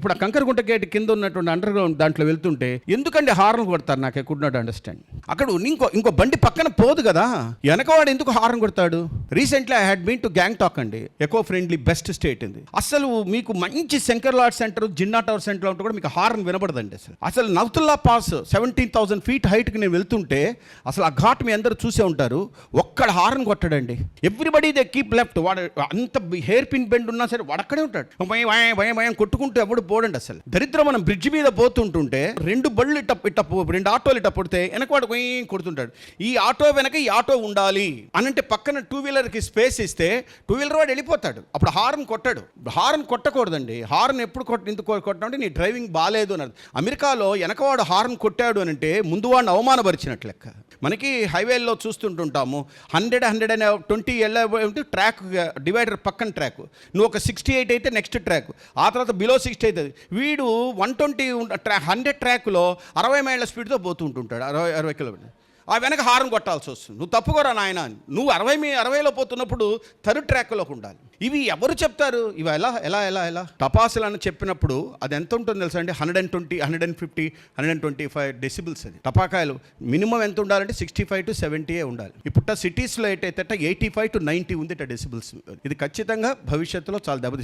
ఇప్పుడు ఆ కంకరగుంట గేట్ కింద ఉన్నటువంటి అండర్ గ్రౌండ్ దాంట్లో వెళ్తుంటే ఎందుకండి హార్న్ కొడతారు? నాకు కుడ్ నాట్ అండర్స్టాండ్ అక్కడ ఇంకో ఇంకో బండి పక్కన పోదు కదా. వెనకవాడు ఎందుకు హార్న్ కొడతాడు? Recently I had been to Gangtok అండి. ఎకో ఫ్రెండ్లీ బెస్ట్ స్టేట్ ఇది అసలు మీకు మంచి శంకర్ లాడ్ సెంటర్ జిన్నా టవర్ సెంటర్ ఉంటే కూడా మీకు హార్న్ వినబడదండి అసలు. అసలు Nathula pass seventeen thousand feet హైట్కి నేను వెళ్తుంటే అసలు ఆ ఘాట్ మీ అందరూ చూసే ఉంటారు. ఒక్కడ హార్న్ కొట్టడండి. ఎవ్రీబడి దే కీప్ లెఫ్ట్ వాడు అంత హెయిర్ పిన్ బెండ్ ఉన్నా సరే వాడు అక్కడే ఉంటాడు. భయం భయం భయం కొట్టుకుంటూ ఎవడు పోడండి అసలు. దరిద్రం మనం బ్రిడ్జ్ మీద పోతుంటుంటే రెండు బళ్ళు ఇట్ట ఇట్ట రెండు ఆటోలు ఇట్ట పుడితే వెనకవాడు కొడుతుంటాడు. ఈ ఆటో వెనక ఈ ఆటో ఉండాలి అనంటే పక్కన టూ వీలర్కి స్పేస్ ఇస్తే టూ వీలర్ వాడు వెళ్ళిపోతాడు. అప్పుడు హార్న్ కొట్టాడు. హార్న్ కొట్టకూడదండి. హార్న్ ఎప్పుడు కొట్ట ఎందుకు కొట్టినంటే నీ డ్రైవింగ్ బాగాలేదు అన్నది. అమెరికాలో వెనకవాడు హార్న్ కొట్టాడు అని అంటే ముందు వాడిని అవమానపరిచినట్లు లెక్క. మనకి హైవేల్లో చూస్తుంటుంటాము. హండ్రెడ్ హండ్రెడ్ అనే ట్వంటీ వెళ్ళే ట్రాక్ డివైడర్ పక్కన ట్రాక్. నువ్వు ఒక సిక్స్టీ ఎయిట్ అయితే నెక్స్ట్ ట్రాక్. ఆ తర్వాత బిలో సిక్స్టీ అయితే తెలియదు వీడు వన్ ట్వంటీ ట్రా హండ్రెడ్ ట్రాక్లో అరవై మైళ్ళ స్పీడ్తో పోతుంటుంటాడు అరవై అరవై కిలోమీటర్ ఆ వెనక హారం కొట్టాల్సి వస్తుంది. నువ్వు తప్పుకోరా నాయన నువ్వు అరవై మీ అరవైలో పోతున్నప్పుడు థర్డ్ ట్రాక్లోకి ఉండాలి. ఇవి ఎవరు చెప్తారు? ఇవి ఎలా ఎలా ఎలా ఎలా? టపాసులు అని చెప్పినప్పుడు అది ఎంత ఉంటుందో తెలుసా అండి? Hundred and twenty hundred and fifty hundred and twenty five decibels అది. టపాకాయలు మినిమం ఎంత ఉండాలంటే సిక్స్టీ ఫైవ్ టు సెవెంటీయే ఉండాలి. ఇప్పుడు సిటీస్లో ఏంటైతే ఎయిటీ ఫైవ్ టు నైంటీ ఉంది డెసిబుల్స్ ఇది ఖచ్చితంగా భవిష్యత్తులో చాలా దెబ్బతి